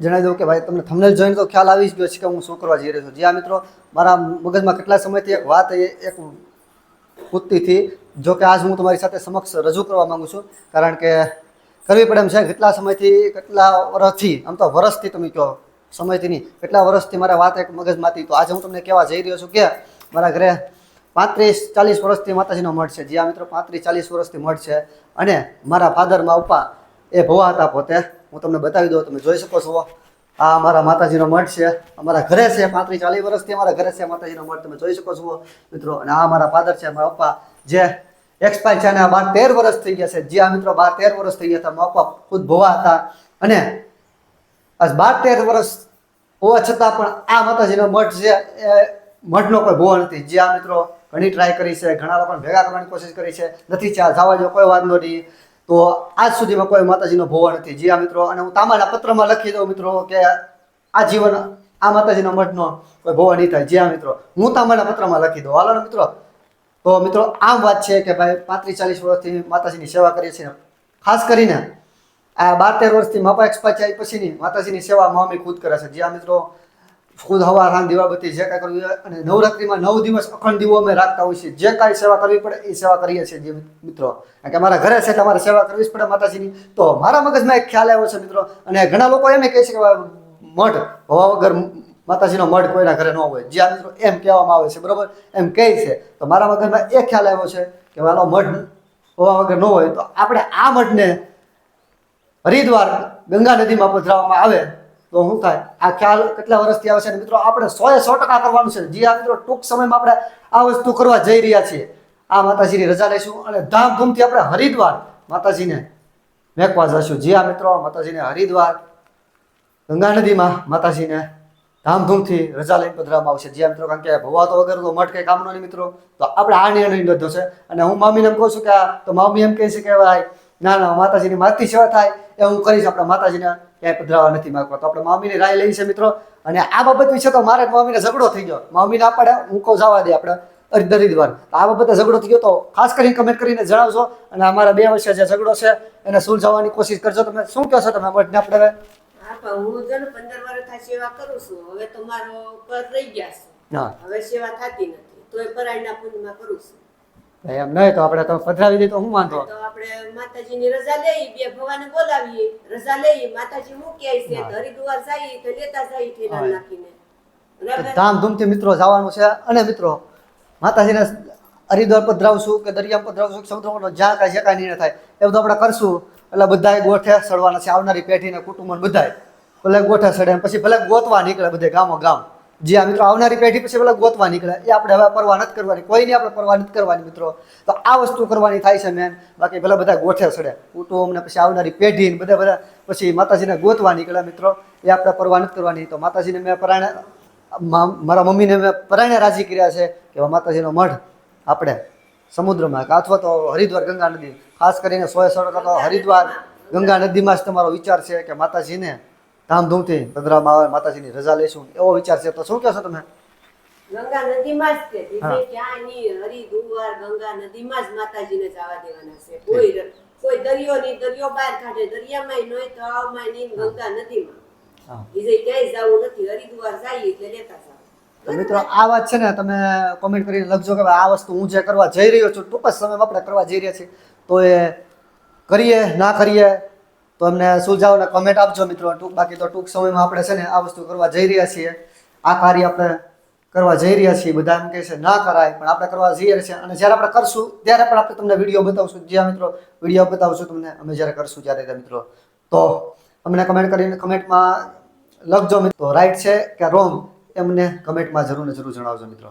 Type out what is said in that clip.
જણાવી દઉં કે ભાઈ, તમને થંબનેલ જોઈને તો ખ્યાલ આવી જ ગયો છે કે હું શું કરવા જઈ રહ્યો છું જ્યાં મિત્રો, મારા મગજમાં કેટલા સમયથી એક વાત એક કૂદતીથી જો કે આજ હું તમારી સાથે સમક્ષ રજૂ કરવા માંગુ છું, કારણ કે કરવી પડે એમ છે, કેટલા સમયથી, કેટલા વર્ષથી, આમ તો વર્ષથી તમે કહો, સમયથી નહીં, કેટલા વર્ષથી મારા વાત એક મગજમાંથી તો આજે હું તમને કહેવા જઈ રહ્યો છું કે મારા ઘરે પાંત્રીસ ચાલીસ વર્ષથી માતાજીનો મઠ છે. જ્યાં મિત્રો, પાંત્રીસ ચાલીસ વર્ષથી મઠ છે અને મારા ફાધર મા પપ્પા એ ભવા હતા પોતે. હું તમને બતાવી દઉં, તમે જોઈ શકો છો. આ અમારા માતાજીનો મઠ છે. અમારા ઘરે છે, પાંત્રીસ ચાલીસ વર્ષથી અમારા ઘરે છે માતાજીનો મઠ, તમે જોઈ શકો છો. મિત્રો, અને આ મારા ફાધર છે, મારા પપ્પા. જે એક્સપાયર છે અને બાર તેર વર્ષ થઈ ગયા છે. જે આ મિત્રો બાર તેર વર્ષ થઈ ગયા હતા, મારા પપ્પા ખુદ ભવા હતા. અને આજ બાર તેર વર્ષ હોવા છતાં પણ આ માતાજીનો મઠ છે, એ મઠનો કોઈ ભોવા નથી. જે આ મિત્રો ઘણી ટ્રાય કરી છે, ઘણા લોકોને ભેગા કરવાની કોશિશ કરી છે. નથી ચા જવા જો કોઈ વાત નહીં. તો આજ સુધીમાં કોઈ માતાજીનો ભોવા નથી. જે મિત્રો. અને હું તામાના પત્રમાં લખી દઉં, મિત્રો, કે આ જીવન, આ માતાજીના મઠનો કોઈ ભોવા નહીં થાય. જ્યાં મિત્રો. હું તામાના પત્રમાં લખી દઉં. હાલો મિત્રો. તો, મિત્રો, આમ વાત છે કે ભાઈ પાંત્રીસ ચાલીસ વર્ષથી માતાજીની સેવા કરીએ છીએ. ખાસ કરીને આ બાર તેર વર્ષથી માપા એક્સપાયર થયા પછીની માતાજીની સેવા મમ્મી ખુદ કરે છે. જ્યાં મિત્રો. ખુદ હવા રાન દીવાબત્તી જે કાંઈ કરવી અને નવરાત્રિમાં નવ દિવસ અખંડ દીવો અમે રાખતા હોઈએ છીએ. જે કાંઈ સેવા કરવી પડે એ સેવા કરીએ છીએ જે મિત્રો. કારણ કે અમારા ઘરે છે એટલે અમારે સેવા કરવી જ પડે માતાજીની. તો મારા મગજમાં એક ખ્યાલ આવ્યો છે મિત્રો અને ઘણા લોકો એમ કહે છે કે મઠ હવા વગર માતાજીનો મઠ કોઈના ઘરે ન હોય. જ્યાં મિત્રો એમ કહેવામાં આવે છે, બરાબર? એમ કહે છે. તો મારા મગજમાં એ ખ્યાલ આવ્યો છે કે વાલો મઠ હોવા વગર ન હોય. તો આપણે આ મઠને હરિદ્વાર ગંગા નદીમાં પધરાવવામાં આવે તો શું થાય આ ખ્યાલ કેટલા વર્ષથી આવે છે મિત્રો? આપણે સો એ સો ટકા કરવાનું છે. જે આ મિત્રો, ટૂંક સમયમાં આપણે આ વસ્તુ કરવા જઈ રહ્યા છીએ. આ માતાજીની રજા લઈશું અને ધામધૂમથી આપણે હરિદ્વાર માતાજીને મેકવા જશું જે આ મિત્રો, માતાજીને હરિદ્વાર, ગંગા નદીમાં માતાજીને ધામધૂમથી રજા લઈને પધરાવવામાં આવશે. જે મિત્રો, કારણ કે ભવા તો વગર તો મઠ કંઈ કામનો નહીં મિત્રો, તો આપણે આ નિર્ણય લીધો છે અને હું મામીને એમ કહું છું કે તો મામી એમ કહે છે કે ભાઈ ના ના માતાજીની માતી સેવા થાય એ હું કરીશ. આપણે માતાજીને ક્યાંય પધરાવા નથી માગવા તો આપણે મામીની રાય લઈ છે મિત્રો. અને આ બાબત વિશે તો મારે મામીને ઝઘડો થઈ ગયો. મામીને ના પાડે હું કહું જવા દે આપણે હરિદ્વાર આ બાબતે ઝઘડો થઈ ગયો તો ખાસ કરીને કમેન્ટ કરીને જણાવજો. અને અમારા બે વર્ષે જે ઝઘડો છે એને સુલઝાવવાની કોશિશ કરજો. તમે શું કહો છો તમે મઠને આપણે હવે? હા જો ને પંદર થાય સેવા કરું છું. હવે તો મારો કર રહી ગયા છે. હવે સેવા થતી નથી. તોય પરાયના પૂર્ણમાં કરું છું. એમ નહીં તો આપણે તો પધરાવી દઈએ તો હું વાંધો તો આપણે માતાજીની રજા લઈ બે ભવાને બોલાવીએ. રજા લઈ માતાજી મૂકી આવી છે હરિદ્વાર જાય તો લેતા જાય ઠેલા નાખીને. ધામધૂમથી મિત્રો જવાનું છે. અને મિત્રો માતાજીને હરિદ્વાર પધરાવશું કે દરિયા પધરાવશું કે સમુદ્રમાં? જ્યાં કાંઈ જે કાંઈ નિર્ણય થાય એ બધું આપણે કરશું. એટલે બધા ગોઠે સડવાના છે આવનારી પેઢીને કુટુંબ બધાય. ભલે ગોઠે સડે પછી ભલે ગોતવા નીકળે બધે ગામો ગામ. જે આ મિત્રો આવનારી પેઢી પછી પેલા ગોતવા નીકળે, એ આપણે હવે પરવા નથી કરવાની. કોઈની આપણે પરવા નથી કરવાની મિત્રો. તો આ વસ્તુ કરવાની થાય છે મેન બાકી પેલા બધા ગોઠે સડે. કુટુંબ ને પછી આવનારી પેઢી બધા બધા પછી માતાજીને ગોતવા નીકળ્યા મિત્રો. એ આપણે પરવા નથી કરવાની. તો માતાજીને મેં પરાણે મારા મમ્મીને મેં પરાણે રાજી કર્યા છે કે માતાજીનો મઢ આપણે સમુદ્રમાં કે અથવા તો હરિદ્વાર ગંગા નદી. ખાસ કરીને સોએ સડક તો હરિદ્વાર ગંગા નદીમાં જ તમારો વિચાર છે કે માતાજીને ધામધૂમથી માં આવે માતાજીની રજા લઈશું એવો વિચાર છે. તો શું કહેશો તમે? ગંગા નદીમાં જ હા. ક્યાંય નહીં. હરિદ્વાર ગંગા નદીમાં જ માતાજીને જવા દેવાના છે. કોઈ કોઈ દરિયો નહીં. દરિયો બહાર કાઢે. દરિયામાંય નહીં તળાવમાંય નહીં ગંગા નદીમાં. બીજે ક્યાંય જવું નથી. હરિદ્વાર જઈએ એટલે લેતા જાવ તો મિત્રો આ વાત છે ને તમે કોમેન્ટ કરીને લખજો કે આ વસ્તુ હું જે કરવા જઈ રહ્યો છું ટૂંક જ સમયમાં આપણે કરવા જઈ રહ્યા છીએ. તો એ કરીએ ના કરીએ તો અમને સુલઝાવને કમેન્ટ આપજો મિત્રો. ટૂંક બાકી તો ટૂંક સમયમાં આપણે છે ને આ વસ્તુ કરવા જઈ રહ્યા છીએ. આ કાર્ય આપણે કરવા જઈ રહ્યા છીએ. બધા એમ કહે છે, ના કરાય, પણ આપણે કરવા જઈ રહ્યા છીએ. અને જ્યારે આપણે કરશું, ત્યારે પણ આપણે તમને વીડિયો બતાવશું. જ્યાં મિત્રો વીડિયો બતાવશું, તમને અમે જ્યારે કરશું ત્યારે મિત્રો. તો અમને કમેન્ટ કરીને કમેન્ટમાં લખજો મિત્રો. રાઈટ છે કે રોંગ એમને કમેન્ટમાં જરૂર ને જરૂર જણાવજો મિત્રો.